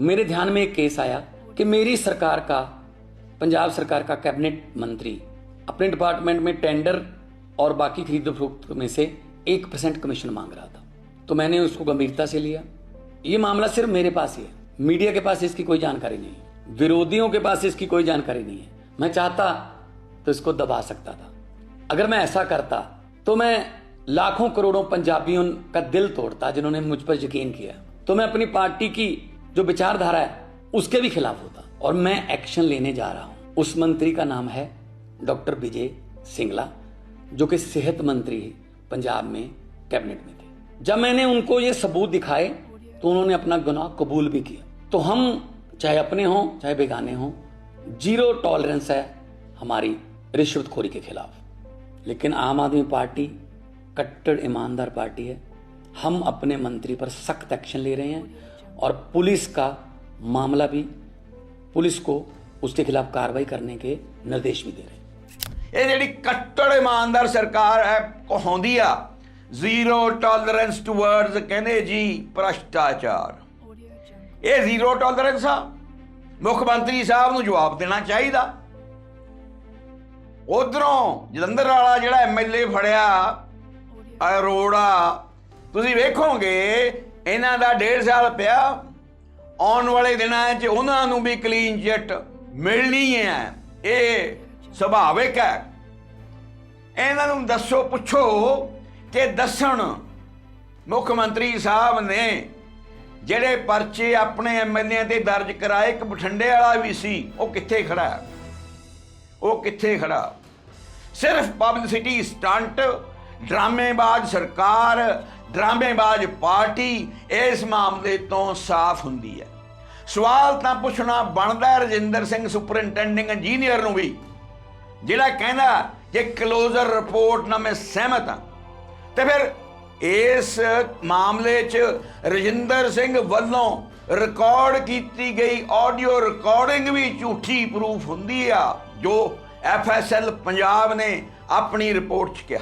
मेरे ध्यान में एक केस आया कि मेरी सरकार का, पंजाब सरकार का कैबिनेट मंत्री, अपने डिपार्टमेंट में टेंडर और बाकी खरीद फरोख्त में से एक परसेंट कमीशन मांग रहा था। तो मैंने उसको गंभीरता से लिया। ये मामला सिर्फ़ मेरे पास ही है। मीडिया के पास इसकी कोई जानकारी नहीं है। विरोधियों के पास इसकी कोई जानकारी नहीं है। मैं चाहता तो इसको दबा सकता था। अगर मैं ऐसा करता तो मैं लाखों करोड़ों पंजाबियों का दिल तोड़ता जिन्होंने मुझ पर यकीन किया। तो मैं अपनी पार्टी की जो विचारधारा है, उसके भी खिलाफ होता। और मैं एक्शन लेने जा रहा हूँ। उस मंत्री का नाम है डॉक्टर विजय सिंगला, जो कि सेहत मंत्री पंजाब में कैबिनेट में थे। जब मैंने उनको ये सबूत दिखाए तो उन्होंने अपना गुनाह कबूल भी किया। तो हम, चाहे अपने हों, चाहे बेगाने हों, ज़ीरो टॉलरेंस है हमारी रिश्वतखोरी के खिलाफ। लेकिन आम आदमी पार्टी, कट्टर ईमानदार पार्टी है। हम अपने मंत्री पर सख्त एक्शन ले रहे हैं। और पुलिस का मामला भी पुलिस को उसके खिलाफ कार्रवाई करने के निर्देश भी दे रहे हैं ਇਹ ਜਿਹੜੀ ਕੱਟੜ ਇਮਾਨਦਾਰ ਸਰਕਾਰ ਹੈ ਕਹਾਉਂਦੀ ਆ ਜ਼ੀਰੋ ਟੋਲਰੈਂਸ ਟੁਵਰਡਸ ਕਹਿੰਦੇ ਜੀ ਭ੍ਰਸ਼ਟਾਚਾਰ ਇਹ ਜ਼ੀਰੋ ਟੋਲਰੈਂਸ ਆ ਮੁੱਖ ਮੰਤਰੀ ਸਾਹਿਬ ਨੂੰ ਜਵਾਬ ਦੇਣਾ ਚਾਹੀਦਾ ਉਧਰੋਂ ਜਲੰਧਰ ਵਾਲਾ ਜਿਹੜਾ ਐਮਐਲਏ ਫੜਿਆ ਅਰੋੜਾ ਤੁਸੀਂ ਵੇਖੋਗੇ ਇਹਨਾਂ ਦਾ ਡੇਢ ਸਾਲ ਪਿਆ। ਆਉਣ ਵਾਲੇ ਦਿਨਾਂ 'ਚ ਉਹਨਾਂ ਨੂੰ ਵੀ ਕਲੀਨ ਚਿੱਟ ਮਿਲਣੀ ਹੈ। ਇਹ ਸੁਭਾਵਿਕ ਹੈ। ਇਹਨਾਂ ਨੂੰ ਦੱਸੋ, ਪੁੱਛੋ ਕਿ ਦੱਸਣ ਮੁੱਖ ਮੰਤਰੀ ਸਾਹਿਬ ਨੇ ਜਿਹੜੇ ਪਰਚੇ ਆਪਣੇ ਐਮਐਲਏ ਤੇ ਦਰਜ ਕਰਾਏ, ਇੱਕ ਬਠਿੰਡੇ ਵਾਲਾ ਵੀ ਸੀ, ਉਹ ਕਿੱਥੇ ਖੜਾ? ਉਹ ਕਿੱਥੇ ਖੜਾ? ਸਿਰਫ ਪਬਲਿਸਿਟੀ ਸਟੰਟ ਡਰਾਮੇਬਾਜ਼ ਸਰਕਾਰ, ਡਰਾਮੇਬਾਜ਼ ਪਾਰਟੀ ਇਸ ਮਾਮਲੇ ਤੋਂ ਸਾਫ਼ ਹੁੰਦੀ ਹੈ। ਸਵਾਲ ਤਾਂ ਪੁੱਛਣਾ ਬਣਦਾ ਹੈ, ਰਜਿੰਦਰ ਸਿੰਘ ਸੁਪਰਿੰਟੈਂਡਿੰਗ ਇੰਜੀਨੀਅਰ ਨੂੰ ਵੀ, ਜਿਹੜਾ ਕਹਿੰਦਾ ਕਿ ਕਲੋਜ਼ਰ ਰਿਪੋਰਟ ਨਾਲ ਮੈਂ ਸਹਿਮਤ ਹਾਂ। ਤੇ ਫਿਰ ਇਸ ਮਾਮਲੇ 'ਚ ਰਜਿੰਦਰ ਸਿੰਘ ਵੱਲੋਂ ਰਿਕਾਰਡ ਕੀਤੀ ਗਈ ਆਡੀਓ ਰਿਕਾਰਡਿੰਗ ਵੀ ਝੂਠੀ ਪ੍ਰੂਫ ਹੁੰਦੀ ਆ, ਜੋ ਐਫਐਸਐਲ ਪੰਜਾਬ ਨੇ ਆਪਣੀ ਰਿਪੋਰਟ 'ਚ ਕਿਹਾ।